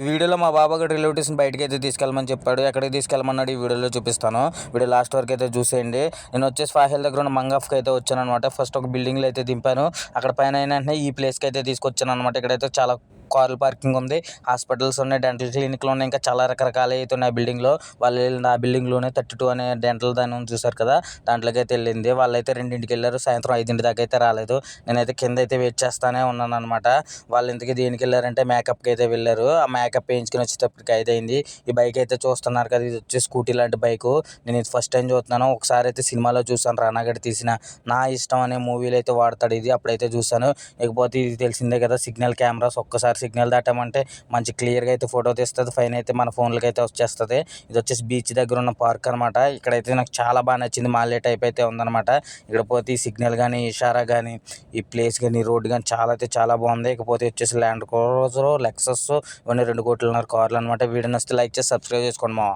ఈ వీడియోలో మా బాబా ఒక రిలేటివ్స్ని బయటకి అయితే తీసుకెళ్ళమని చెప్పాడు. ఎక్కడికి తీసుకెళ్ళమన్నాడు ఈ వీడియోలో చూపిస్తాను. వీడియో లాస్ట్ వరకు అయితే చూసేయండి. నేను వచ్చేసి ఫాహిల్ దగ్గర ఉన్న మంగఫ్కి అయితే వచ్చాను అనమాట ఫస్ట్ ఒక బిల్డింగ్లో అయితే దింపాను. అక్కడ పైన ఏంటంటే వెంటనే ఈ ప్లేస్కి అయితే తీసుకొచ్చాను అనమాట ఇక్కడైతే చాలా కార్ల పార్కింగ్ ఉంది. హాస్పిటల్స్ ఉన్నాయి డెంటల్ క్లినిక్లు ఉన్నాయి ఇంకా చాలా రకరకాల అయితే ఉన్నాయి బిల్డింగ్లో వాళ్ళు వెళ్ళిన ఆ బిల్డింగ్లోనే థర్టీ టూ అనే డెంటల్ దాని ఉంది చూసారు కదా దాంట్లోకి అయితే వెళ్ళింది. వాళ్ళైతే రెండింటికి వెళ్ళారు సాయంత్రం ఐదింటి దాకా అయితే రాలేదు. నేనైతే కింద అయితే వెయిట్ చేస్తానే ఉన్నాను అనమాట వాళ్ళు ఇంతకీ దేనికి వెళ్ళారంటే మేకప్కి అయితే వెళ్ళారు. ఆ మేకప్ వేయించుకుని వచ్చేటప్పటికి అయితే అయింది. ఈ బైక్ అయితే చూస్తున్నారు కదా ఇది వచ్చి స్కూటీ లాంటి బైక్ నేను ఇది ఫస్ట్ టైం చూస్తున్నాను. ఒకసారి అయితే సినిమాలో చూసాను రానాగడి తీసిన. నా ఇష్టం అనే మూవీలో అయితే వాడతాడు ఇది. అప్పుడైతే చూసాను ఇకపోతే ఇది తెలిసిందే కదా సిగ్నల్ కెమెరాస్ ఒక్కసారి సిగ్నల్ దాటామంటే మంచి క్లియర్గా అయితే ఫోటో తీస్తుంది. ఫైన్ అయితే మన ఫోన్లకి అయితే వచ్చేస్తుంది. ఇది వచ్చేసి బీచ్ దగ్గర ఉన్న పార్క్ అనమాట ఇక్కడైతే నాకు చాలా బాగా నచ్చింది. మాలే టైప్ అయితే ఉందన్నమాట. ఇక్కడ పోతే ఈ సిగ్నల్ కానీ ఇషారా కానీ ఈ ప్లేస్ కానీ రోడ్ కానీ చాలా అయితే చాలా బాగుంది. ఇకపోతే వచ్చేసి ల్యాండ్ క్రూజర్ లెక్సస్ ఇవన్నీ రెండు కోట్లున్నర కార్లు అనమాట వీడియో నచ్చితే లైక్ చేసి సబ్స్క్రైబ్ చేసుకోండి మా.